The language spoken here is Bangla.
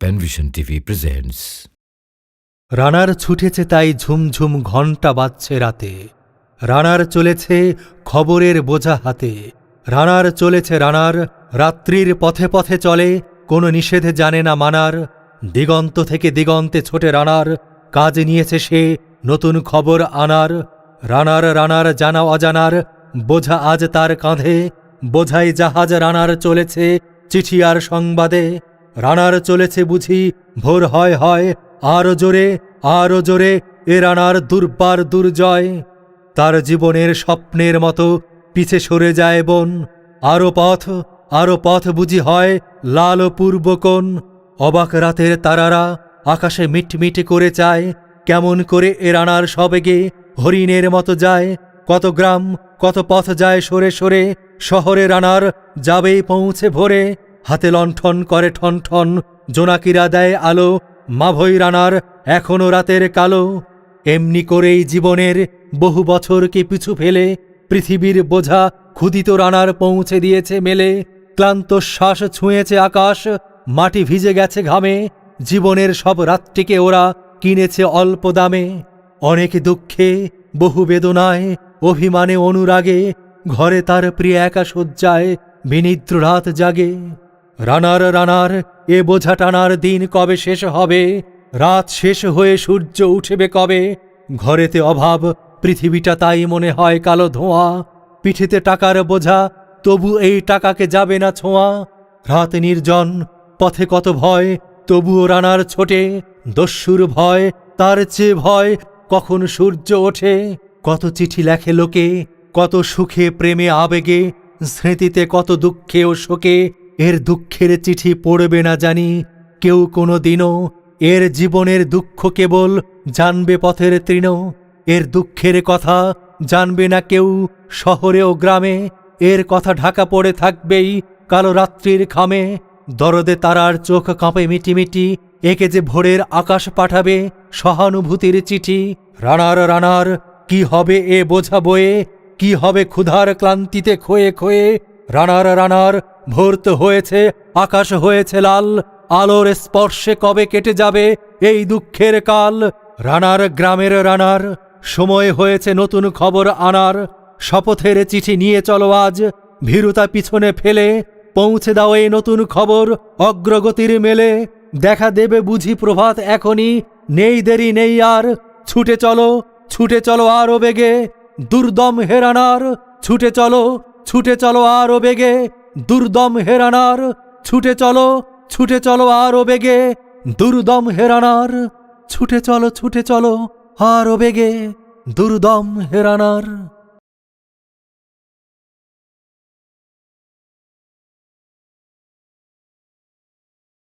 Penvision টিভি presents রানার ছুটেছে তাই ঝুমঝুম ঘণ্টা বাজছে রাতে। রানার চলেছে খবরের বোঝা হাতে। রানার চলেছে রানার, রাত্রির পথে পথে চলে, কোনো নিষেধ জানে না মানার। দিগন্ত থেকে দিগন্তে ছোটে রানার, কাজ নিয়েছে সে নতুন খবর আনার। রানার রানার জানা অজানার, বোঝা আজ তার কাঁধে। বোঝাই জাহাজ রানার চলেছে চিঠি আর সংবাদে। রানার চলেছে বুঝি, ভোর হয় হয়, আরও জোরে আরও জোরে, এ রানার দুর্বার দুর্জয়। তার জীবনের স্বপ্নের মতো পিছে সরে যায় বন। আরও পথ আরও পথ বুঝি হয়, লাল পূর্ব কোণ। অবাক রাতের তারারা আকাশে মিটমিট করে চায়, কেমন করে এ রানার সবেগে হরিণের মতো যায়। কত গ্রাম, কত পথ যায় সরে সরে, শহরে রানার যাবেই পৌঁছে ভোরে। হাতে লণ্ঠন করে ঠন ঠন, জোনাকিরা দেয় আলো, মাভৈ রানার এখনও রাতের কালো। এমনি করেই জীবনের বহু বছরকে পিছু ফেলে, পৃথিবীর বোঝা ক্ষুদিত রানার পৌঁছে দিয়েছে মেলে। ক্লান্ত শ্বাস ছুঁয়েছে আকাশ, মাটি ভিজে গেছে ঘামে। জীবনের সব রাতটিকে ওরা কিনেছে অল্প দামে। অনেক দুঃখে, বহু বেদনায়, অভিমানে অনুরাগে, ঘরে তার প্রিয় একা শয্যায়, বিনিদ্র রাত জাগে। রানার রানার, এ বোঝা টানার দিন কবে শেষ হবে? রাত শেষ হয়ে সূর্য উঠবে কবে? ঘরেতে অভাব, পৃথিবীটা তাই মনে হয় কালো ধোঁয়া। পিঠেতে টাকার বোঝা, তবু এই টাকাকে যাবে না ছোঁয়া। রাত নির্জন, পথে কত ভয়, তবুও রানার ছোটে। দস্যুর ভয়, তার চেয়ে ভয়, কখন সূর্য ওঠে? কত চিঠি লেখে লোকে, কত সুখে প্রেমে আবেগে, স্মৃতিতে কত দুঃখে ও শোকে। এর দুঃখের চিঠি পড়বে না জানি। কেউ কোনো দিনও এর জীবনের দুঃখ কেবল জানবে পথের তৃণ। এর দুঃখের কথা জানবে না কেউ শহরে ও গ্রামে। এর কথা ঢাকা পড়ে থাকবেই কালো রাত্রির খামে। দরদে তারার চোখ কাঁপে মিটিমিটি, একে যে ভোরের আকাশ পাঠাবে সহানুভূতির চিঠি। রানার রানার, কি হবে এ বোঝা বয়ে? কি হবে ক্ষুধার ক্লান্তিতে খোয়ে ক্ষয়ে রানার রানার, ভর্ত হয়েছে, আকাশ হয়েছে লাল, আলোর স্পর্শে কবে কেটে যাবে এই দুঃখের কাল? রানার গ্রামের রানার, সময় হয়েছে নতুন খবর আনার, শপথের চিঠি নিয়ে চলো আজ, ভীরুতা পিছনে ফেলে, পৌঁছে দাও এই নতুন খবর অগ্রগতির মেলে, দেখা দেবে বুঝি প্রভাত এখনই, নেই দেরি নেই আর, ছুটে চলো ছুটে চলো আরও বেগে, দুর্দম হেরানার ছুটে চলো ছুটে চলো আরও বেগে, দুর্দম হেরানার। ছুটে চলো ছুটে চলো আরও বেগে, দুর্দম হেরানার। ছুটে চলো ছুটে চলো আরও বেগে, দুর্দম হেরানার।